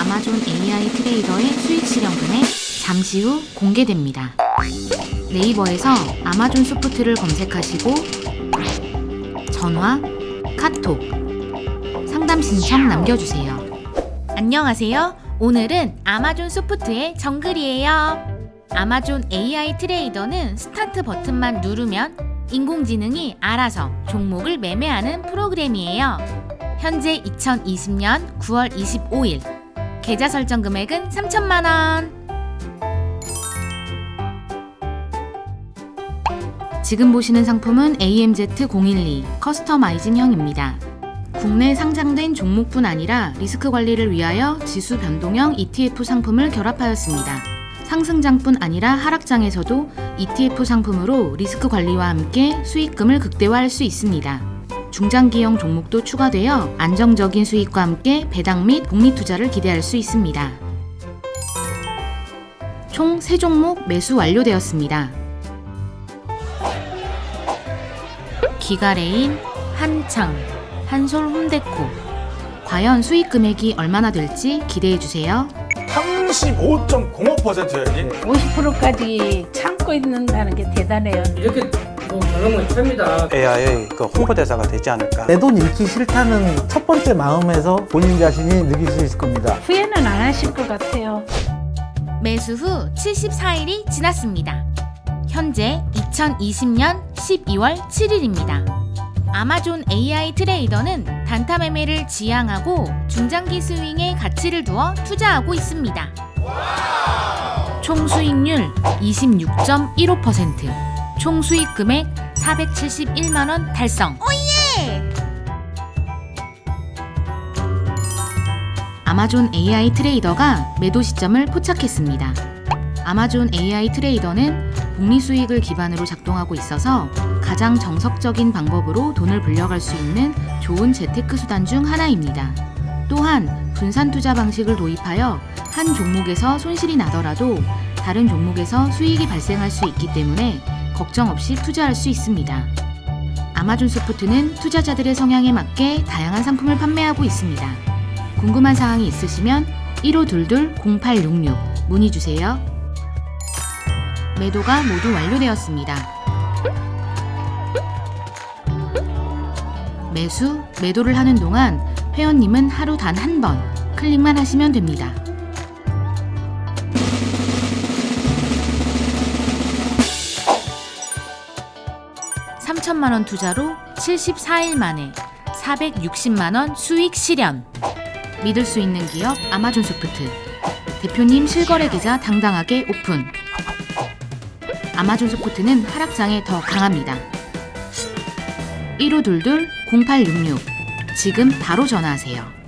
아마존 AI 트레이더의 수익 실현금액 잠시 후 공개됩니다. 네이버에서 아마존 소프트를 검색하시고 전화, 카톡, 상담 신청 남겨주세요. 안녕하세요. 오늘은 아마존 소프트의 정글이에요. 아마존 AI 트레이더는 스타트 버튼만 누르면 인공지능이 알아서 종목을 매매하는 프로그램이에요. 현재 2020년 9월 25일 계좌 설정 금액은 3천만 원. 지금 보시는 상품은 AMZ012 커스터마이징형입니다. 국내 상장된 종목뿐 아니라 리스크 관리를 위하여 지수 변동형 ETF 상품을 결합하였습니다. 상승장뿐 아니라 하락장에서도 ETF 상품으로 리스크 관리와 함께 수익금을 극대화할 수 있습니다. 중장기형 종목도 추가되어 안정적인 수익과 함께 배당 및 복리 투자를 기대할 수 있습니다. 총 3종목 매수 완료되었습니다. 기가레인, 한창, 한솔 홈데코. 과연 수익 금액이 얼마나 될지 기대해 주세요. 35.05%예요. 50%까지 참고 있는다는 게 대단해요. 이렇게 건 처음이다. AI의 그 홍보대사가 되지 않을까. 내 돈 잃기 싫다는 첫 번째 마음에서 본인 자신이 느낄 수 있을 겁니다. 후회는 안 하실 것 같아요. 매수 후 74일이 지났습니다. 현재 2020년 12월 7일입니다. 아마존 AI 트레이더는 단타 매매를 지향하고 중장기 스윙에 가치를 두어 투자하고 있습니다. 총 수익률 26.15%, 총 수익 금액 471만 원 달성. 아마존 AI 트레이더가 매도 시점을 포착했습니다. 아마존 AI 트레이더는 복리 수익을 기반으로 작동하고 있어서 가장 정석적인 방법으로 돈을 불려갈 수 있는 좋은 재테크 수단 중 하나입니다. 또한 분산 투자 방식을 도입하여 한 종목에서 손실이 나더라도 다른 종목에서 수익이 발생할 수 있기 때문에 걱정 없이 투자할 수 있습니다. 아마존 소프트는 투자자들의 성향에 맞게 다양한 상품을 판매하고 있습니다. 궁금한 사항이 있으시면 1522-0866 문의 주세요. 매도가 모두 완료되었습니다. 매수, 매도를 하는 동안 회원님은 하루 단 한 번 클릭만 하시면 됩니다. 삼천만 원 투자로 74일 만에 460만 원 수익 실현. 믿을 수 있는 기업 아마존 소프트. 대표님 실거래 계좌 당당하게 오픈. 아마존 소프트는 하락장에 더 강합니다. 1522-0866 지금 바로 전화하세요.